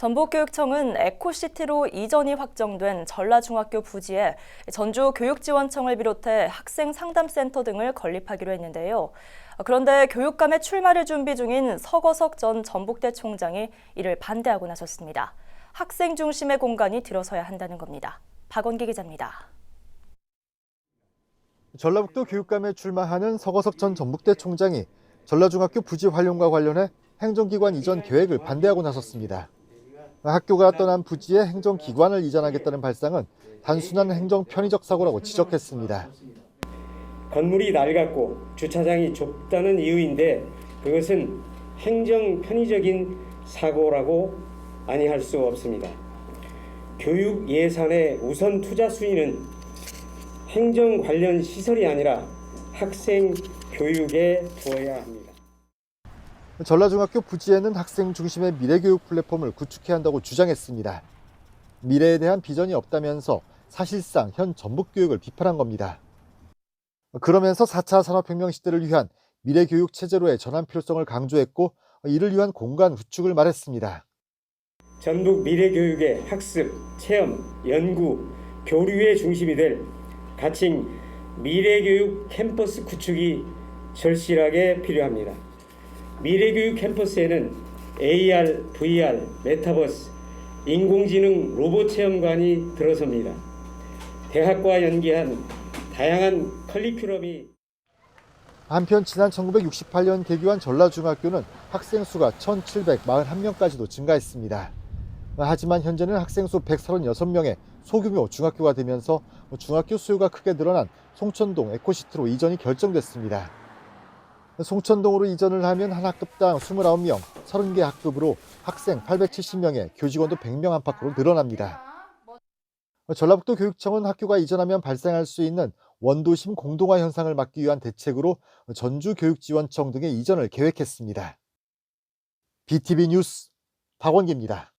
전북교육청은 에코시티로 이전이 확정된 전라중학교 부지에 전주교육지원청을 비롯해 학생 상담센터 등을 건립하기로 했는데요. 그런데 교육감의 출마를 준비 중인 서거석 전 전북대 총장이 이를 반대하고 나섰습니다. 학생 중심의 공간이 들어서야 한다는 겁니다. 박원기 기자입니다. 전라북도 교육감에 출마하는 서거석 전 전북대 총장이 전라중학교 부지 활용과 관련해 행정기관 이전 계획을 반대하고 나섰습니다. 학교가 떠난 부지에 행정기관을 이전하겠다는 발상은 단순한 행정 편의적 사고라고 지적했습니다. 건물이 낡았고 주차장이 좁다는 이유인데 그것은 행정 편의적인 사고라고 아니할 수 없습니다. 교육 예산의 우선 투자 순위는 행정 관련 시설이 아니라 학생 교육에 두어야 합니다. 전라중학교 부지에는 학생 중심의 미래교육 플랫폼을 구축해야 한다고 주장했습니다. 미래에 대한 비전이 없다면서 사실상 현 전북교육을 비판한 겁니다. 그러면서 4차 산업혁명 시대를 위한 미래교육 체제로의 전환 필요성을 강조했고 이를 위한 공간 구축을 말했습니다. 전북 미래교육의 학습, 체험, 연구, 교류의 중심이 될 가칭 미래교육 캠퍼스 구축이 절실하게 필요합니다. 미래교육 캠퍼스에는 AR, VR, 메타버스, 인공지능 로봇 체험관이 들어섭니다. 대학과 연계한 다양한 커리큘럼이 한편 지난 1968년 개교한 전라중학교는 학생 수가 1,741명까지도 증가했습니다. 하지만 현재는 학생 수 136명의 소규모 중학교가 되면서 중학교 수요가 크게 늘어난 송천동 에코시티로 이전이 결정됐습니다. 송천동으로 이전을 하면 한 학급당 29명, 30개 학급으로 학생 870명에 교직원도 100명 안팎으로 늘어납니다. 전라북도 교육청은 학교가 이전하면 발생할 수 있는 원도심 공동화 현상을 막기 위한 대책으로 전주교육지원청 등의 이전을 계획했습니다. BTV 뉴스 박원기입니다.